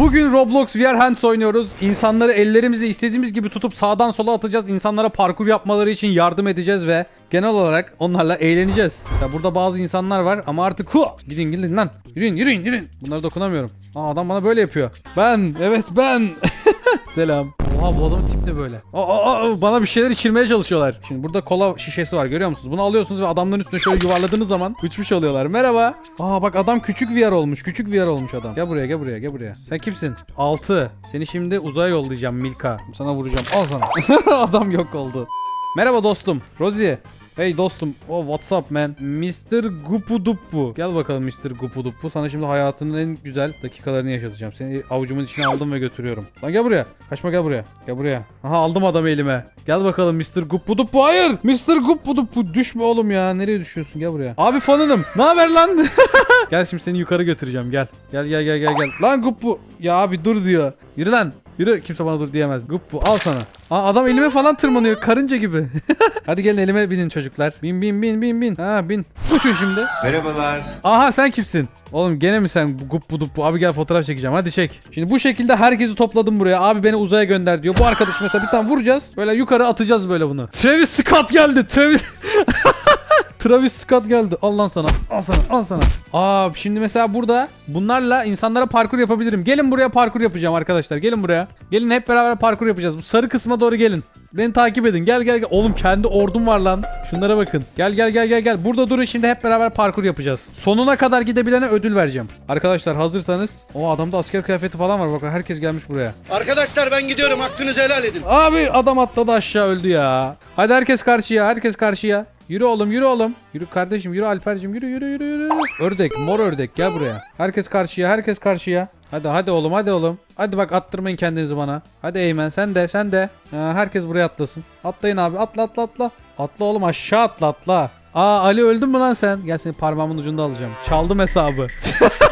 Bugün Roblox VR Hands oynuyoruz. İnsanları ellerimizle istediğimiz gibi tutup sağdan sola atacağız. İnsanlara parkur yapmaları için yardım edeceğiz ve genel olarak onlarla eğleneceğiz. Mesela burada bazı insanlar var ama artık hu gidin gidin lan. Yürüyün yürüyün yürüyün. Bunlara dokunamıyorum. Aa, adam bana böyle yapıyor. Ben evet ben. Selam. Oha bu adamın tip ne böyle? Aa, aa, aa, bana bir şeyler içirmeye çalışıyorlar. Şimdi burada kola şişesi var görüyor musunuz? Bunu alıyorsunuz ve adamların üstüne şöyle yuvarladığınız zaman uçmuş oluyorlar. Merhaba. Aa bak adam küçük VR olmuş. Küçük VR olmuş adam. Gel buraya gel buraya gel buraya. Sen kimsin? 6. Seni şimdi uzaya yollayacağım Milka. Sana vuracağım. Al sana. adam yok oldu. Merhaba dostum. Rosie. Hey dostum. Oh what's up man? Mr. Gupuduppu. Gel bakalım Mr. Gupuduppu. Sana şimdi hayatının en güzel dakikalarını yaşatacağım. Seni avucumun içine aldım ve götürüyorum. Lan gel buraya. Kaçma gel buraya. Gel buraya. Aha aldım adamı elime. Gel bakalım Mr. Gupuduppu. Hayır. Mr. Gupuduppu. Düşme oğlum ya. Nereye düşüyorsun? Gel buraya. Abi fanınım. Ne haber lan? gel şimdi seni yukarı götüreceğim. Gel. Gel gel gel gel gel. Lan Guppu. Ya abi dur diyor. Yürü lan. Yürü kimse bana dur diyemez. Guppu al sana. Aa, adam elime falan tırmanıyor karınca gibi. Hadi gelin elime binin çocuklar. Bin bin bin bin bin. Ha bin. Uçun şimdi. Merhabalar. Aha sen kimsin? Oğlum gene mi sen bu guppu duppu? Abi gel fotoğraf çekeceğim hadi çek. Şimdi bu şekilde herkesi topladım buraya. Abi beni uzaya gönder diyor. Bu arkadaş mesela bir tane vuracağız. Böyle yukarı atacağız böyle bunu. Travis Scott geldi. Travis... Travis Scott geldi. Al lan sana. Al sana. Al sana. Aa şimdi mesela burada bunlarla insanlara parkur yapabilirim. Gelin buraya parkur yapacağım arkadaşlar. Gelin buraya. Gelin hep beraber parkur yapacağız. Bu sarı kısma doğru gelin. Beni takip edin. Gel gel gel. Oğlum kendi ordum var lan. Şunlara bakın. Gel gel gel gel gel. Burada durun şimdi hep beraber parkur yapacağız. Sonuna kadar gidebilene ödül vereceğim. Arkadaşlar hazırsanız. O adamda asker kıyafeti falan var. Bakın herkes gelmiş buraya. Arkadaşlar ben gidiyorum hakkınızı helal edin. Abi adam atladı aşağı öldü ya. Hadi herkes karşıya. Herkes karşıya. Yürü oğlum yürü oğlum. Yürü kardeşim yürü Alper'cim yürü yürü yürü yürü. Ördek mor ördek gel buraya. Herkes karşıya herkes karşıya. Hadi hadi oğlum hadi oğlum. Hadi bak attırmayın kendinizi bana. Hadi Eymen sen de sen de. Ha, herkes buraya atlasın. Atlayın abi atla atla atla. Atla oğlum aşağı atla atla. Aa Ali öldün mü lan sen? Gel seni parmağımın ucunda alacağım. Çaldım hesabı.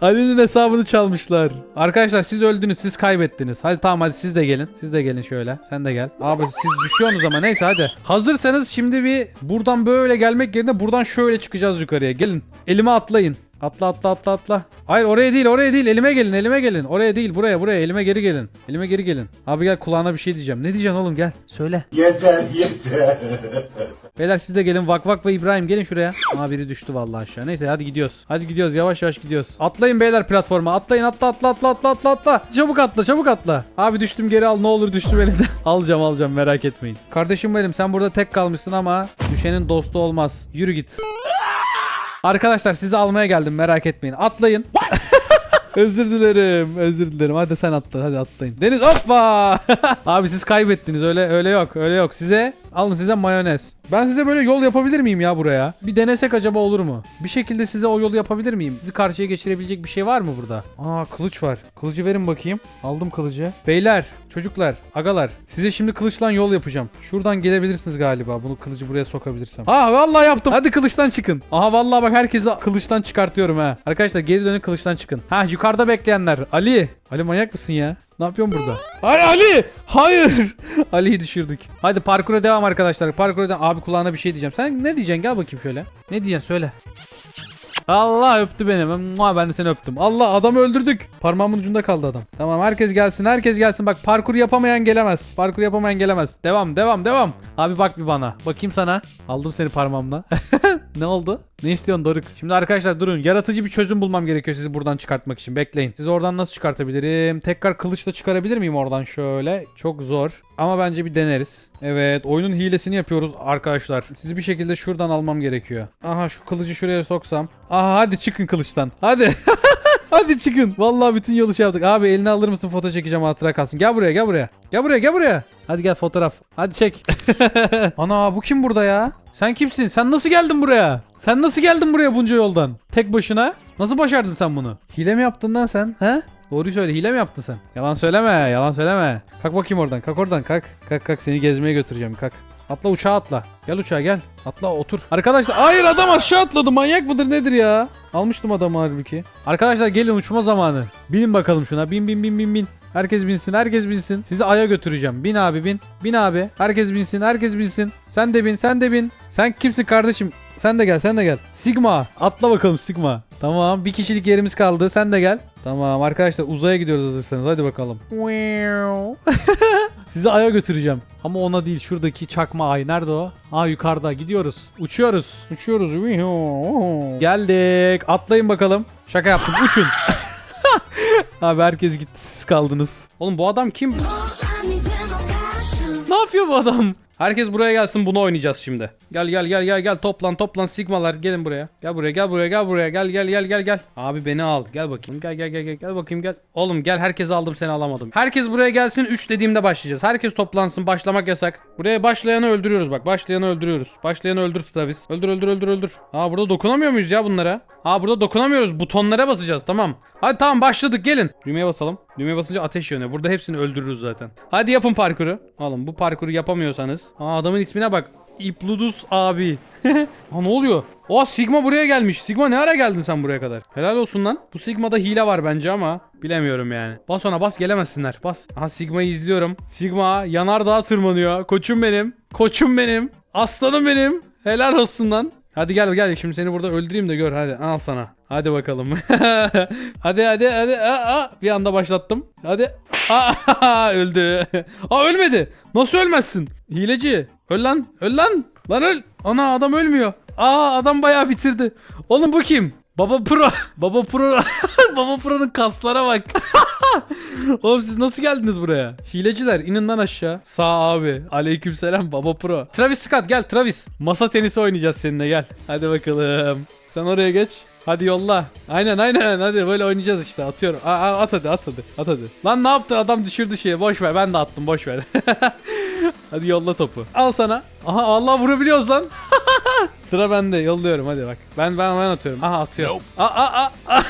Ali'nin hesabını çalmışlar. Arkadaşlar siz öldünüz, siz kaybettiniz. Hadi tamam hadi siz de gelin. Siz de gelin şöyle. Sen de gel. Abi siz düşüyorsunuz ama neyse hadi. Hazırsanız şimdi bir buradan böyle gelmek yerine buradan şöyle çıkacağız yukarıya. Gelin. Elime atlayın. Atla atla atla atla. Hayır oraya değil oraya değil elime gelin elime gelin. Oraya değil buraya buraya elime geri gelin. Elime geri gelin. Abi gel kulağına bir şey diyeceğim. Ne diyeceksin oğlum gel. Söyle. Yeter yeter. Beyler siz de gelin Vak Vak ve İbrahim gelin şuraya. Aa biri düştü vallahi aşağı. Neyse hadi gidiyoruz. Hadi gidiyoruz yavaş yavaş gidiyoruz. Atlayın beyler platforma. Atlayın atla atla atla atla atla atla. Çabuk atla çabuk atla. Abi düştüm geri al ne olur düştüm elimden. alacağım alacağım merak etmeyin. Kardeşim benim sen burada tek kalmışsın ama düşenin dostu olmaz. Yürü git. Arkadaşlar sizi almaya geldim merak etmeyin. Atlayın. Özür dilerim. Özür dilerim. Hadi sen atla. Hadi atlayın. Deniz hoppa. Abi siz kaybettiniz. Öyle öyle yok. Öyle yok. Size alın size mayonez. Ben size böyle yol yapabilir miyim ya buraya? Bir denesek acaba olur mu? Bir şekilde size o yolu yapabilir miyim? Sizi karşıya geçirebilecek bir şey var mı burada? Aa kılıç var. Kılıcı verin bakayım. Aldım kılıcı. Beyler, çocuklar, agalar. Size şimdi kılıçla yol yapacağım. Şuradan gelebilirsiniz galiba. Bunu kılıcı buraya sokabilirsem. Ha vallahi yaptım. Hadi kılıçtan çıkın. Aha vallahi bak herkesi kılıçtan çıkartıyorum ha. Arkadaşlar geri dönün kılıçtan çıkın. Ha yukarıda bekleyenler. Ali. Ali manyak mısın ya? Ne yapıyorsun burada? Hayır Ali! Hayır! Ali'yi düşürdük. Hadi parkura devam arkadaşlar. Parkura devam. Abi kulağına bir şey diyeceğim. Sen ne diyeceksin? Gel bakayım şöyle. Ne diyeceksin? Söyle. Allah öptü beni. Mua, Ben de seni öptüm. Allah adamı öldürdük. Parmağımın ucunda kaldı adam. Tamam herkes gelsin. Herkes gelsin. Bak parkur yapamayan gelemez. Parkur yapamayan gelemez. Devam devam devam. Abi bak bir bana. Bakayım sana. Aldım seni parmağımla. ne oldu? Ne istiyorsun Doruk? Şimdi arkadaşlar durun. Yaratıcı bir çözüm bulmam gerekiyor sizi buradan çıkartmak için. Bekleyin. Sizi oradan nasıl çıkartabilirim? Tekrar kılıçla çıkarabilir miyim oradan şöyle? Çok zor. Ama bence bir deneriz. Evet oyunun hilesini yapıyoruz arkadaşlar. Sizi bir şekilde şuradan almam gerekiyor. Aha şu kılıcı şuraya soksam. Aha hadi çıkın kılıçtan. Hadi. Hadi çıkın. Vallahi bütün yolu şey yaptık. Abi elini alır mısın foto çekeceğim hatıra kalsın. Gel buraya gel buraya. Gel buraya gel buraya. Hadi gel fotoğraf. Hadi çek. Ana bu kim burada ya? Sen kimsin? Sen nasıl geldin buraya? Sen nasıl geldin buraya bunca yoldan? Tek başına? Nasıl başardın sen bunu? Hile mi yaptın lan sen? He? Doğruyu söyle hile mi yaptın sen? Yalan söyleme yalan söyleme. Kalk bakayım oradan kalk oradan kalk. Kalk kalk seni gezmeye götüreceğim kalk. Atla uçağa atla. Gel uçağa gel. Atla otur. Arkadaşlar hayır adam aşağı atladı manyak mıdır nedir ya? Almıştım adamı halbuki. Arkadaşlar gelin uçma zamanı. Binin bakalım şuna. Bin bin bin bin bin. Herkes binsin, herkes binsin. Sizi aya götüreceğim. Bin abi bin. Bin abi. Herkes binsin, herkes binsin. Sen de bin, sen de bin. Sen kimsin kardeşim? Sen de gel, sen de gel. Sigma. Atla bakalım Sigma. Tamam, bir kişilik yerimiz kaldı. Sen de gel. Tamam arkadaşlar uzaya gidiyoruz hazırsanız hadi bakalım. Sizi aya götüreceğim. Ama ona değil şuradaki çakma ay. Nerede o? Aa yukarıda gidiyoruz. Uçuyoruz. Uçuyoruz. Geldik. Atlayın bakalım. Şaka yaptım. Uçun. Abi herkes gitti siz kaldınız. Oğlum bu adam kim? Ne yapıyor bu adam? Herkes buraya gelsin bunu oynayacağız şimdi. Gel gel gel gel gel toplan toplan sigmalar gelin buraya. Gel buraya gel buraya gel buraya gel gel gel gel gel. Abi beni al gel bakayım gel gel gel gel gel bakayım gel. Oğlum gel herkes aldım seni alamadım. Herkes buraya gelsin 3 dediğimde başlayacağız. Herkes toplansın başlamak yasak. Buraya başlayanı öldürüyoruz bak başlayanı öldürüyoruz. Başlayanı öldür Travis. Öldür öldür öldür öldür. Aa burada dokunamıyor muyuz ya bunlara? Aa burada dokunamıyoruz butonlara basacağız tamam. Hadi tamam başladık gelin. Düğmeye basalım. Düğmeye basınca ateş yanıyor. Burada hepsini öldürürüz zaten. Hadi yapın parkuru. Oğlum bu parkuru yapamıyorsanız. Aa adamın ismine bak. İpludus abi. ha ne oluyor? Oha Sigma buraya gelmiş. Sigma ne ara geldin sen buraya kadar? Helal olsun lan. Bu Sigma'da hile var bence ama bilemiyorum yani. Bas ona bas gelemezsinler. Bas. Aha Sigma'yı izliyorum. Sigma yanardağ tırmanıyor. Koçum benim. Koçum benim. Aslanım benim. Helal olsun lan. Hadi gel gel şimdi seni burada öldüreyim de gör hadi al sana. Hadi bakalım. hadi hadi hadi. Aa, aa. Bir anda başlattım. Hadi. Aa, öldü. Aa ölmedi. Nasıl ölmezsin? Hileci. Öl lan. Öl lan. Lan öl. Ana adam ölmüyor. Aa adam bayağı bitirdi. Oğlum bu kim? Baba Pro. Baba Pro. Baba Pro'nun kaslara bak. Oğlum siz nasıl geldiniz buraya? Hileciler inin lan aşağı. Sağ abi. Aleykümselam Baba Pro. Travis Scott gel Travis. Masa tenisi oynayacağız seninle gel. Hadi bakalım. Sen oraya geç. Hadi yolla. Aynen aynen hadi böyle oynayacağız işte atıyorum. Aa, aa, at hadi at hadi at hadi. Lan ne yaptın adam düşürdü şeyi boş ver ben de attım boş ver. hadi yolla topu. Al sana. Aha Allah vurabiliyoruz lan. Sıra bende yolluyorum hadi bak. Ben ben ben atıyorum. Aha atıyorum. Aa, aa, aa, aa.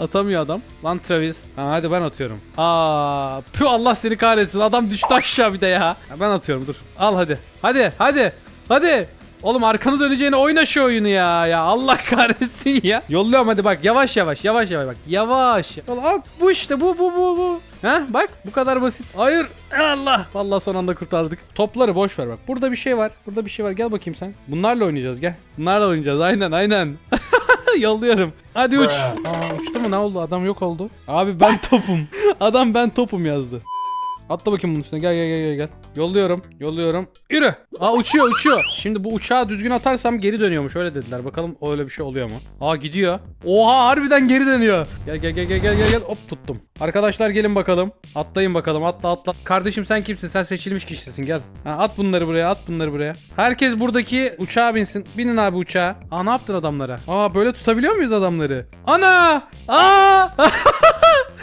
Atamıyor adam. Lan Travis. Ha, hadi ben atıyorum. Aa, pü Allah seni kahretsin. Adam düştü aşağı bir de ya. Ben atıyorum dur. Al hadi. Hadi hadi. Hadi. Oğlum arkanı döneceğine oyna şu oyunu ya. Ya Allah kahretsin ya. Yolluyorum hadi bak yavaş yavaş yavaş yavaş bak. Yavaş. Aa, bu işte bu bu bu bu. Ha bak bu kadar basit. Hayır. Allah. Vallahi son anda kurtardık. Topları boş ver bak. Burada bir şey var. Burada bir şey var. Gel bakayım sen. Bunlarla oynayacağız gel. Bunlarla oynayacağız. Aynen aynen. Yolluyorum. Hadi uç. Aa, uçtu mu ne oldu? Adam yok oldu. Abi ben topum. Adam ben topum yazdı. Atla bakayım bunun üstüne. Gel gel gel gel gel. Yolluyorum. Yolluyorum. Yürü. Aa uçuyor uçuyor. Şimdi bu uçağı düzgün atarsam geri dönüyormuş. Öyle dediler. Bakalım öyle bir şey oluyor mu? Aa gidiyor. Oha harbiden geri dönüyor. Gel gel gel gel gel gel. Hop tuttum. Arkadaşlar gelin bakalım. Atlayın bakalım. Atla atla. Kardeşim sen kimsin? Sen seçilmiş kişisin. Gel. Ha, at bunları buraya. At bunları buraya. Herkes buradaki uçağa binsin. Binin abi uçağa. Aa ne yaptın adamlara? Aa böyle tutabiliyor muyuz adamları? Ana! Aa!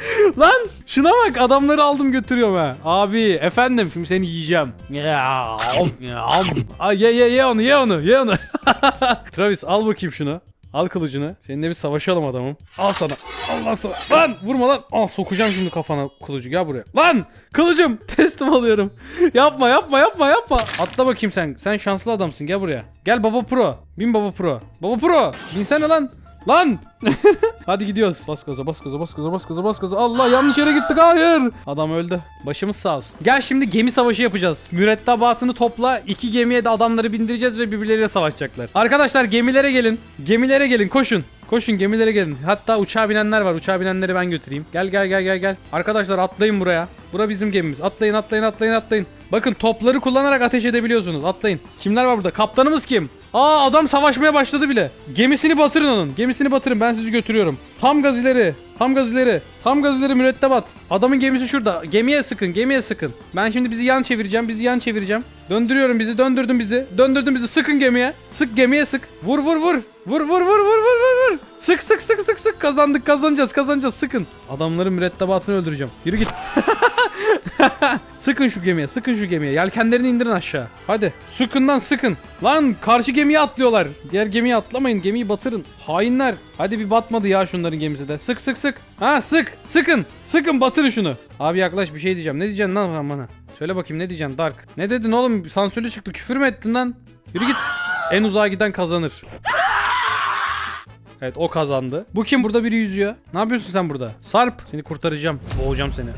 Lan şuna bak adamları aldım götürüyorum ha. Abi efendim şimdi seni yiyeceğim. Ya, ya. Ay ye ye ye onu ye onu ye onu. Travis al bakayım şunu. Al kılıcını. Seninle bir savaşalım adamım. Al sana. Al lan sana. Lan vurma lan. Al sokacağım şimdi kafana kılıcı. Gel buraya. Lan kılıcım. Teslim alıyorum. yapma yapma yapma yapma. Atla bakayım sen. Sen şanslı adamsın. Gel buraya. Gel baba pro. Bin baba pro. Baba pro. Binsene lan. Lan! Hadi gidiyoruz. Bas gaza, bas gaza, bas gaza, bas gaza, bas gaza. Allah yanlış yere gittik. Hayır. Adam öldü. Başımız sağ olsun. Gel şimdi gemi savaşı yapacağız. Mürettebatını topla. iki gemiye de adamları bindireceğiz ve birbirleriyle savaşacaklar. Arkadaşlar gemilere gelin. Gemilere gelin. Koşun. Koşun gemilere gelin. Hatta uçağa binenler var. Uçağa binenleri ben götüreyim. Gel gel gel gel gel. Arkadaşlar atlayın buraya. Bura bizim gemimiz. Atlayın atlayın atlayın atlayın. Bakın topları kullanarak ateş edebiliyorsunuz. Atlayın. Kimler var burada? Kaptanımız kim? Aa adam savaşmaya başladı bile. Gemisini batırın onun. Gemisini batırın. Ben sizi götürüyorum. Tam gaz ileri. Tam gaz ileri. Tam gaz ileri mürettebat. Adamın gemisi şurada. Gemiye sıkın. Gemiye sıkın. Ben şimdi bizi yan çevireceğim. Bizi yan çevireceğim. Döndürüyorum bizi. Döndürdüm bizi. Döndürdüm bizi. Sıkın gemiye. Sık gemiye sık. Vur vur vur. Vur vur vur vur vur vur vur. Sık sık sık sık sık. Kazandık kazanacağız kazanacağız. Sıkın. Adamların mürettebatını öldüreceğim. Yürü git. sıkın şu gemiye. Sıkın şu gemiye. Yelkenlerini indirin aşağı. Hadi. Sıkın lan sıkın. Lan karşı gemiye atlıyorlar. Diğer gemiye atlamayın. Gemiyi batırın. Hainler. Hadi bir batmadı ya şunların gemisi de. Sık sık sık. Ha sık. Sıkın. Sıkın batırın şunu. Abi yaklaş bir şey diyeceğim. Ne diyeceksin lan bana? Söyle bakayım ne diyeceksin Dark? Ne dedin oğlum? Sansürlü çıktı. Küfür mü ettin lan? Yürü git. En uzağa giden kazanır. Evet o kazandı. Bu kim burada biri yüzüyor? Ne yapıyorsun sen burada? Sarp. Seni kurtaracağım. Boğacağım seni.